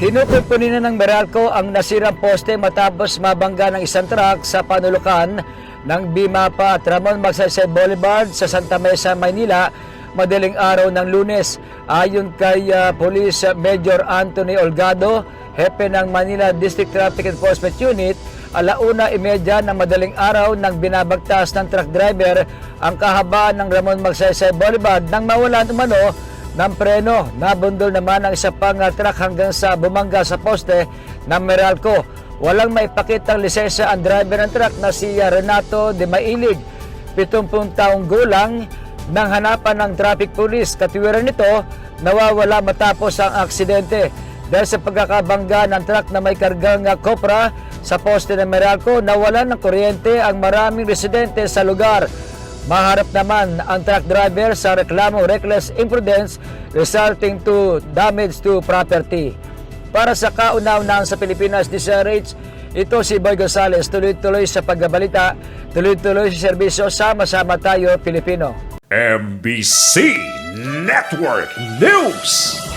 Kinukumpuni na ng Meralco ang nasirang poste matapos mabangga ng isang truck sa panulukan ng Bimapa at Ramon Magsaysay Boulevard sa Santa Mesa, Maynila madaling araw ng lunes. Ayon kay ah, Police Major Anthony Olgado, hepe ng Manila District Traffic Enforcement Unit, alauna imedya ng madaling araw nang binabagtas ng truck driver ang kahabaan ng Ramon Magsaysay Boulevard nang mawalan umano ng preno. Nabundol naman ang isa pang uh, truck hanggang sa bumangga sa poste ng Meralco. Walang maipakitang lisensya ang driver ng truck na si uh, Renato de Mailig, 70 taong gulang, nang hanapan ng traffic police. Katiwiran nito, nawawala matapos ang aksidente. Dahil sa pagkakabangga ng truck na may kargang kopra sa poste ng Meralco, nawalan ng kuryente ang maraming residente sa lugar. Maharap naman ang truck driver sa reklamo reckless imprudence resulting to damage to property. Para sa kauna-unahan sa Pilipinas DCRH, ito si Boy Gonzales, tuloy-tuloy sa pagbabalita, tuloy-tuloy sa serbisyo, sama-sama tayo Pilipino. MBC Network News.